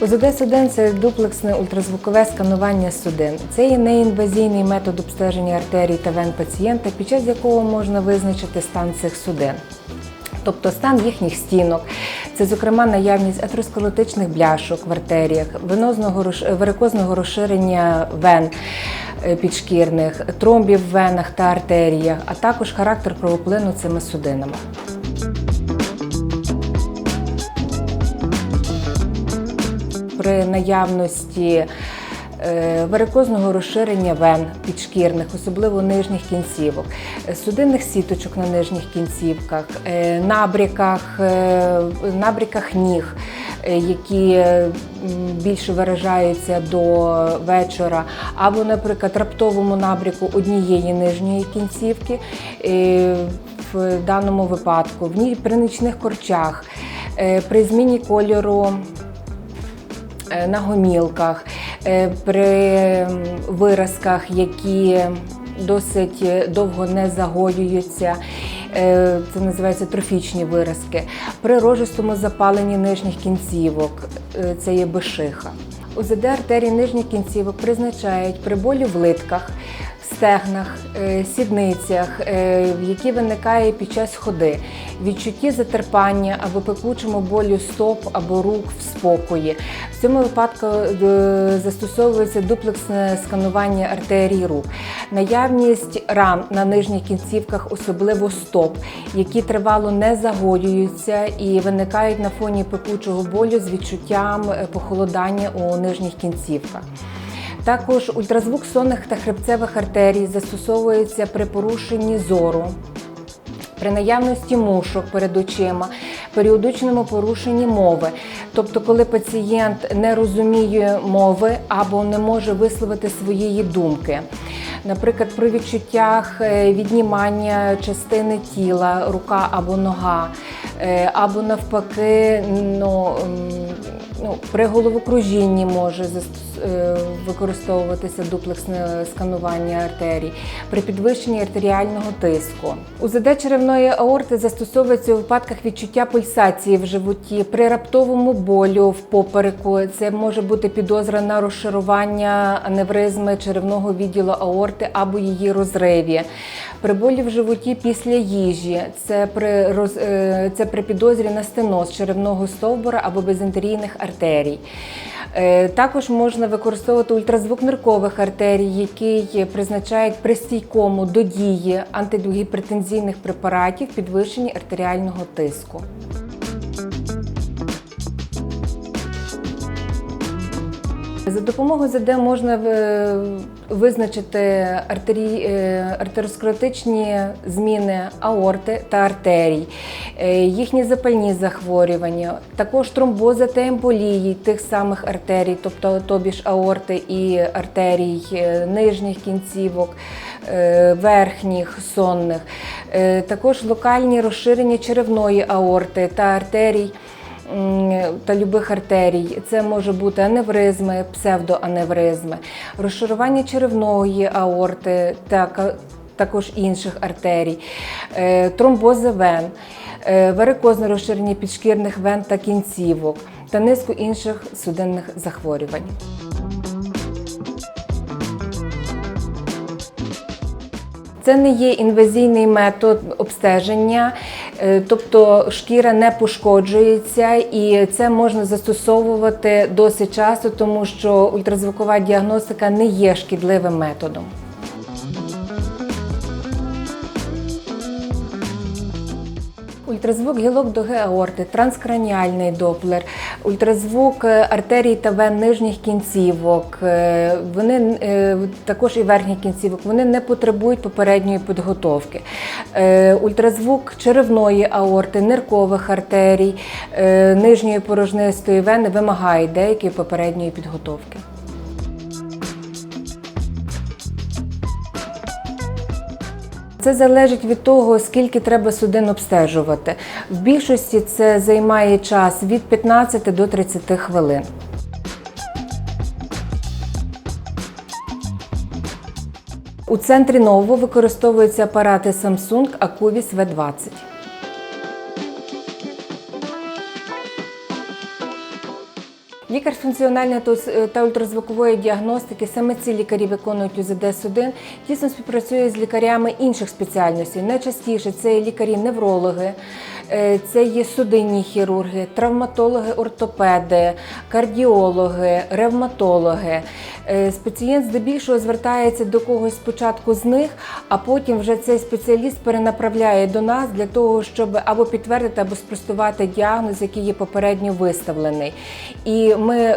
УЗД-судин це дуплексне ультразвукове сканування судин. Це є неінвазійний метод обстеження артерій та вен пацієнта, під час якого можна визначити стан цих судин. Тобто стан їхніх стінок, це, зокрема, наявність атеросклеротичних бляшок в артеріях, варикозного розширення вен е, підшкірних, тромбів в венах та артеріях, а також характер кровоплину цими судинами. При наявності е, варикозного розширення вен підшкірних, особливо нижніх кінцівок, е, судинних сіточок на нижніх кінцівках, набріках, е, набріках ніг, які більше виражаються до вечора, або, наприклад, раптовому набріку однієї нижньої кінцівки. В даному випадку, при нічних корчах, при зміні кольору на гомілках, е, при виразках, які досить е, довго не загоюються. е, Це називається трофічні виразки. При рожистому запаленні нижніх кінцівок е, це є бешиха. УЗД артерій нижніх кінцівок призначають при болі в литках, стегнах, е, сідницях, е, які виникає під час ходи, відчутті затерпання або пекучому болю стоп або рук в спокої. В цьому випадку е, застосовується дуплексне сканування артерій рук, наявність ран на нижніх кінцівках, особливо стоп, які тривало не загоюються і виникають на фоні пекучого болю з відчуттям похолодання у нижніх кінцівках. Також ультразвук сонних та хребцевих артерій застосовується при порушенні зору, при наявності мушок перед очима, періодичному порушенні мови. Тобто, коли пацієнт не розуміє мови або не може висловити своєї думки. Наприклад, при відчуттях е, віднімання частини тіла, рука або нога, е, або навпаки, ну, ну, при головокружінні може е, використовуватися дуплексне сканування артерій, при підвищенні артеріального тиску. УЗД черевної аорти застосовується у випадках відчуття пульсації в животі, при раптовому болю в попереку. Це може бути підозра на розшарування аневризми черевного відділу аорти або її розриві. При болі в животі після їжі, це при, роз, е, це при підозрі на стеноз черевного стовбура або безентерійних артерій. Е, Також можна використовувати ультразвук ниркових артерій, який призначають при стійкому до дії антигіпертензійних препаратів підвищенні артеріального тиску. Допомогою ЗД можна е, визначити артерій, е, зміни аорти та артерій, е, їхні запальні захворювання, також тромбози та емболії тих самих артерій, тобто тобі ж аорти і артерій нижніх кінцівок, верхніх сонних, також локальні розширення черевної аорти та артерій та любих артерій. Це може бути аневризми, псевдоаневризми, розшарування черевної аорти та також інших артерій, е, тромбози вен, е, варикозне розширення підшкірних вен та кінцівок та низку інших судинних захворювань. Це не є інвазійний метод обстеження, тобто шкіра не пошкоджується, і це можна застосовувати досить часто, тому що ультразвукова діагностика не є шкідливим методом. Ультразвук гілок до аорти, транскраніальний доплер, ультразвук е, артерій та вен нижніх кінцівок, е, вони е, також і верхніх кінцівок, вони не потребують попередньої підготовки. Ультразвук черевної аорти, ниркових артерій, нижньої порожнистої вени вимагає деякої попередньої підготовки. Це залежить від того, скільки треба судин обстежувати. В більшості це займає час від 15 до 30 хвилин. У центрі нового використовуються апарати Samsung Acuvis V20. Лікар функціональної та ультразвукової діагностики, саме ці лікарі виконують УЗД-1, тісно співпрацює з лікарями інших спеціальностей. Найчастіше це лікарі-неврологи, е, це є судинні хірурги, травматологи, ортопеди, кардіологи, ревматологи. Е, Пацієнт здебільшого звертається до когось спочатку з них, а потім вже цей спеціаліст перенаправляє до нас для того, щоб або підтвердити, або спростувати діагноз, який є попередньо виставлений. І ми е,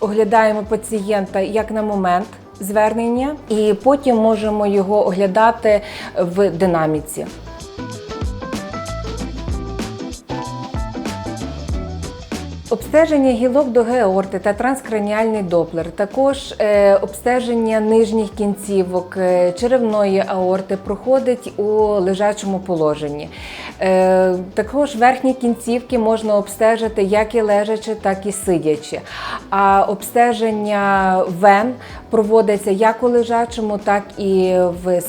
оглядаємо пацієнта як на момент звернення, і потім можемо його оглядати в динаміці. Обстеження гілок до георти та транскраніальний доплер, також е, обстеження нижніх кінцівок е, черевної аорти проходить у лежачому положенні. Е, також верхні кінцівки можна обстежити як і лежачи, так і сидячи. А обстеження вен проводиться як у лежачому, так і в,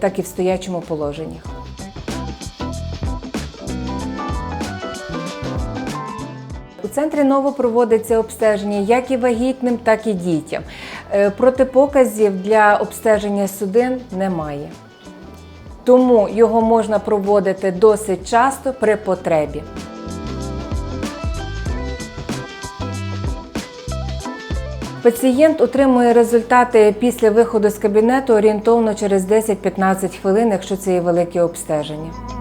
так і в стоячому положенні. Центрі ново проводиться обстеження як і вагітним, так і дітям. Е, Протипоказів для обстеження судин немає. Тому його можна проводити досить часто при потребі. Пацієнт отримує результати після виходу з кабінету орієнтовно через 10-15 хвилин, якщо це є велике обстеження.